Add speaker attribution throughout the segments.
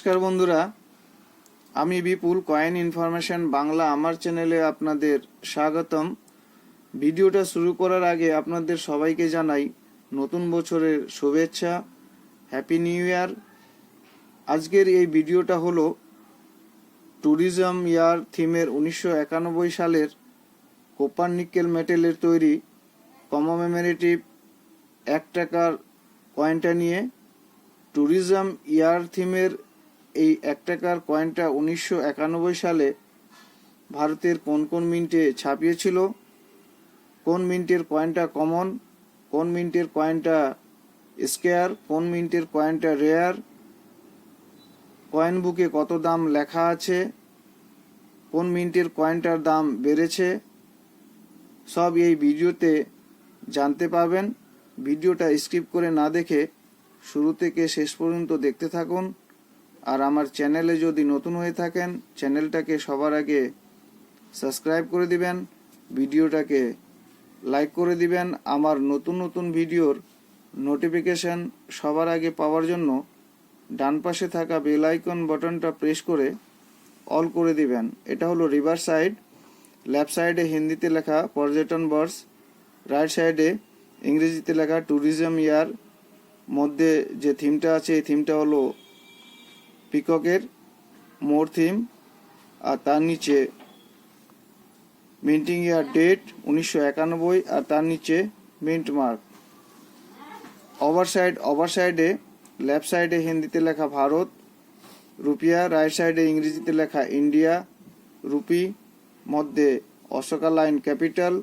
Speaker 1: নমস্কার বন্ধুরা। আমি বিপুল কয়েন ইনফরমেশন বাংলা আমার চ্যানেলে আপনাদের স্বাগতম। ভিডিওটা শুরু করার আগে আপনাদের সবাইকে জানাই নতুন বছরের শুভেচ্ছা হ্যাপি নিউ ইয়ার আজকের এই ভিডিওটা হলো ট্যুরিজম ইয়ার থিমের উনিশশো একানব্বই সালের কোপার নিকেল মেটেলের তৈরি কমোমেমোরেটিভ এক টাকার কয়েনটা নিয়ে ট্যুরিজম ইয়ার থিমের এই এক টাকার কয়েনটা উনিশশো একানব্বই সালে ভারতের কোন কোন মিন্টে ছাপিয়েছিল? কোন মিন্টের কয়েনটা কমন? কোন মিন্টের কয়েনটা স্কেয়ার? কোন মিন্টের কয়েনটা রেয়ার? কয়েন বুকে কত দাম লেখা আছে? কোন মিন্টের কয়েনটার দাম বেড়েছে? সব এই ভিডিওতে জানতে পাবেন ভিডিওটা স্কিপ করে না দেখে শুরু থেকে শেষ পর্যন্ত দেখতে থাকুন। আর আমার চ্যানেলে যদি নতুন হয়ে থাকেন, চ্যানেলটাকে সবার আগে সাবস্ক্রাইব করে দিবেন, ভিডিওটাকে লাইক করে দিবেন। আমার নতুন নতুন ভিডিওর নোটিফিকেশন সবার আগে পাওয়ার জন্য ডান পাশে থাকা বেল আইকন বাটনটা প্রেস করে অল করে দিবেন। এটা হলো রিভার সাইড। লেফট সাইডে হিন্দিতে লেখা পর্যটন বর্ষ রাইট সাইডে ইংরেজিতে লেখা ট্যুরিজম ইয়ার। মধ্যে যে থিমটা আছে, এই থিমটা হলো পিককের মোর থিম আর তার নিচে মিন্টিং ইয়ার ডেট উনিশশো একানব্বই আর তার নিচে mint mark. Over side over সাইডে লেফট সাইডে হিন্দিতে লেখা ভারত, রুপিয়া, রাইট সাইডে ইংরেজিতে লেখা ইন্ডিয়া, রুপি মধ্যে Ashoka line capital,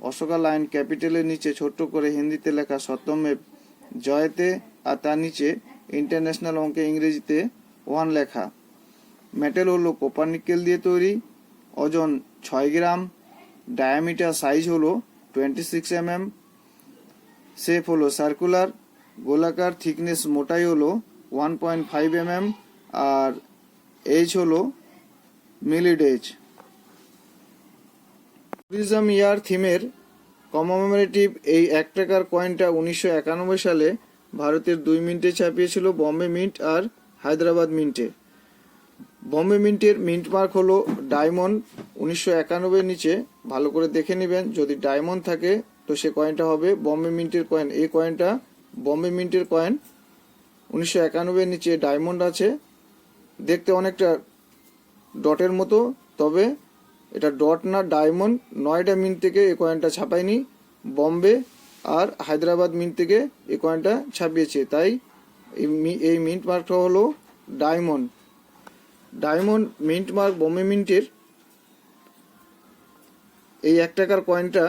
Speaker 1: Ashoka line ক্যাপিটালের নিচে ছোট্ট করে হিন্দিতে লেখা সত্যমেব জয়তে আর তার নিচে ইন্টারন্যাশনাল অঙ্কে ইংরেজিতে ওয়ান লেখা। মেটেল হলো কোপার নিকেল দিয়ে তৈরি। ওজন ছয় গ্রাম। ডায়ামিটার সাইজ হলো twenty six M M shape হলো সার্কুলার গোলাকার থিকনেস মোটাই হলো one point five M M আর এইচ হলো মিলিড এইচ ট্যুরিজম ইয়ার থিমের কমোমেমোরেটিভ এই এক টাকার কয়েনটা উনিশশো একানব্বই সালে ভারতের দুই মিনিটে ছাপিয়েছিল বম্বে মিন্ট আর হায়দ্রাবাদ মিন্টে। বম্বে মিন্টের মিন্ট মার্ক হলো ডায়মন্ড উনিশশো একানব্বই নিচে। ভালো করে দেখে নেবেন, যদি ডায়মন্ড থাকে, তো সে কয়েনটা হবে বম্বে মিন্টের কয়েন। এই কয়েনটা বম্বে মিন্টের কয়েন। উনিশশো একানব্বই নিচে ডায়মন্ড আছে। দেখতে অনেকটা ডটের মতো, তবে এটা ডট না, ডায়মন্ড নয়টা মিন্ট থেকে এই কয়েনটা ছাপায়নি। বম্বে আর হায়দ্রাবাদ মিন্ট থেকে এই কয়েনটা ছাপিয়েছে। তাই এই মিন্ট মার্কটা হলো diamond diamond mint mark Bombay মিন্টের এই এক টাকার কয়েনটা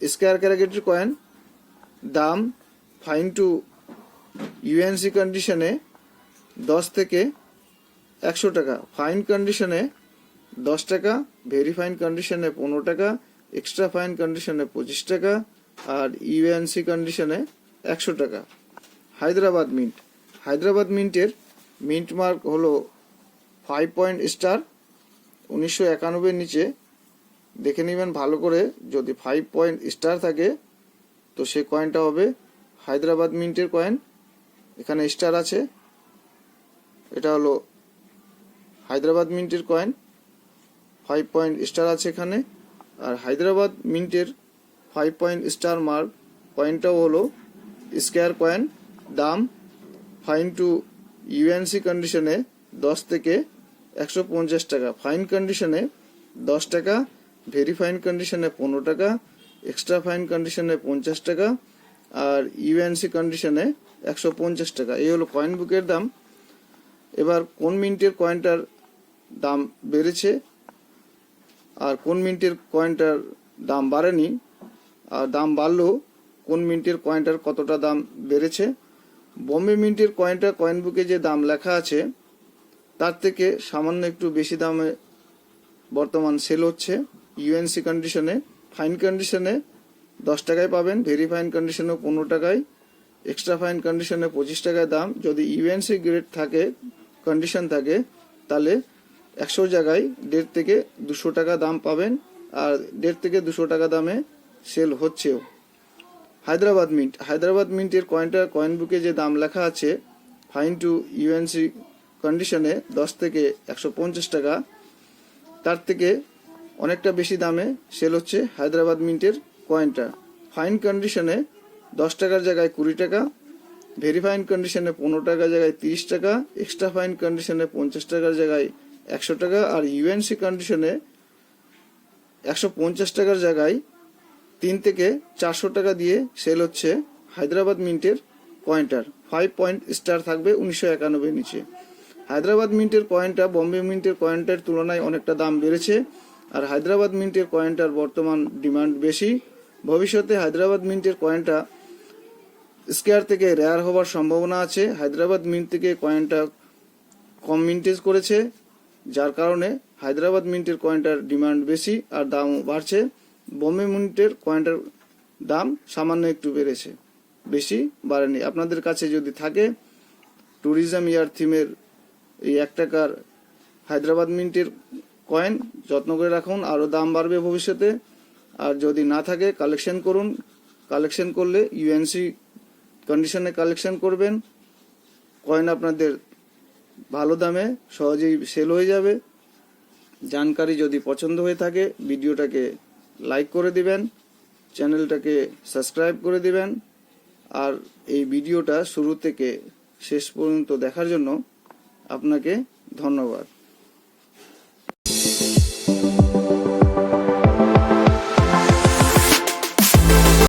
Speaker 1: স্কোয়ার ক্যারাগেটের কয়েন দাম ফাইন টু ইউএনসি কন্ডিশনে দশ থেকে একশো টাকা। ফাইন কন্ডিশনে দশ টাকা ভেরি ফাইন কন্ডিশনে পনেরো টাকা এক্সট্রা ফাইন কন্ডিশনে পঁচিশ টাকা, আর ইউএনসি কন্ডিশনে একশো টাকা। হায়দ্রাবাদ মিন্ট। হায়দ্রাবাদ মিন্টের মিন্ট মার্ক হলো ফাইভ পয়েন্ট স্টার উনিশশো একানব্বই নিচে দেখে নেবেন ভালো করে। যদি ফাইভ পয়েন্ট স্টার থাকে, তো সে কয়েনটা হবে হায়দ্রাবাদ মিন্টের কয়েন এখানে স্টার আছে। এটা হলো হায়দ্রাবাদ মিন্টের কয়েন ফাইভ পয়েন্ট স্টার আছে এখানে। আর হায়দ্রাবাদ মিন্টের ফাইভ পয়েন্ট স্টার মার্ক কয়েনটাও হলো স্কোয়ার কয়েন দাম ফাইন টু ইউএনসি কন্ডিশনে দশ থেকে একশো পঞ্চাশ টাকা। ফাইন কন্ডিশনে দশ টাকা ভেরি ফাইন কন্ডিশনে পনেরো টাকা এক্সট্রা ফাইন কন্ডিশনে পঞ্চাশ টাকা, আর ইউএনসি কন্ডিশনে একশো পঞ্চাশ টাকা। এই হলো কয়েন বুকের দাম। এবার কোন মিন্টের কয়েনটার দাম বেড়েছে? আর কোন মিন্টের কয়েনটার দাম বাড়েনি? আর দাম বাড়লেও কোন মিন্টের কয়েনটার কতটা দাম বেড়েছে? বম্বে মিন্টের কয়েনটা কয়েন বুকে যে দাম লেখা আছে, তার থেকে সামান্য একটু বেশি দামে বর্তমান সেল হচ্ছে। ইউএনসি কন্ডিশনে ফাইন কন্ডিশনে দশ টাকায় পাবেন ভেরি ফাইন কন্ডিশনে পনেরো টাকায়। এক্সট্রা ফাইন কন্ডিশনে পঁচিশ টাকায় দাম। যদি ইউএনসি গ্রেড থাকে কন্ডিশন থাকে, তাহলে একশো জায়গায় দেড় থেকে দুশো টাকা দাম পাবেন। আর দেড় থেকে দুশো টাকা দামে সেল হচ্ছেও। হায়দ্রাবাদ মিন্ট, হায়দ্রাবাদ মিন্টের কয়েনটা কয়েন বুকে যে দাম লেখা আছে ফাইন টু ইউএনসি কন্ডিশনে দশ থেকে একশো পঞ্চাশ টাকা, তার থেকে অনেকটা বেশি দামে সেল হচ্ছে হায়দ্রাবাদ মিন্টের কয়েনটা ফাইন কন্ডিশনে দশ টাকার জায়গায় কুড়ি টাকা ভেরি ফাইন কন্ডিশনে পনেরো টাকার জায়গায় তিরিশ টাকা এক্সট্রা ফাইন কন্ডিশনে পঞ্চাশ টাকার জায়গায় একশো টাকা, আর ইউএনসি কন্ডিশনে একশো পঞ্চাশ টাকার জায়গায় তিন থেকে চারশো টাকা দিয়ে সেল হচ্ছে হায়দ্রাবাদ মিন্টের কয়েনটার ফাইভ পয়েন্ট স্টার থাকবে উনিশশো একানব্বই নিচে। হায়দ্রাবাদ মিন্টের কয়েনটা বম্বে মিন্টের কয়েনটার তুলনায় অনেকটা দাম বেড়েছে আর হায়দ্রাবাদ মিন্টের কয়েনটার বর্তমান ডিমান্ড বেশি। ভবিষ্যতে হায়দ্রাবাদ মিন্টের কয়েনটা স্কেয়ার থেকে রেয়ার হওয়ার সম্ভাবনা আছে। হায়দ্রাবাদ মিন্ট থেকে কয়েনটা কম মিন্টেজ করেছে, যার কারণে হায়দ্রাবাদ মিন্টের কয়েনটার ডিমান্ড বেশি আর দামও বাড়ছে। বোম্বে মিন্টের কয়েনটার দাম সামান্য একটু বেড়েছে, বেশি বাড়েনি। আপনাদের কাছে যদি থাকে ট্যুরিজম ইয়ার থিমের এই এক টাকার হায়দ্রাবাদ মিনিটের কয়েন, যত্ন করে রাখুন, আরও দাম বাড়বে ভবিষ্যতে। আর যদি না থাকে কালেকশন করুন। কালেকশন করলে ইউএনসি কন্ডিশনে কালেকশন করবেন। কয়েন আপনাদের ভালো দামে, সহজেই সেল হয়ে যাবে। জানকারি যদি পছন্দ হয়ে থাকে, ভিডিওটাকে লাইক করে দিবেন চ্যানেলটাকে সাবস্ক্রাইব করে দিবেন, আর এই ভিডিওটা শুরু থেকে শেষ পর্যন্ত দেখার জন্য আপনাকে ধন্যবাদ।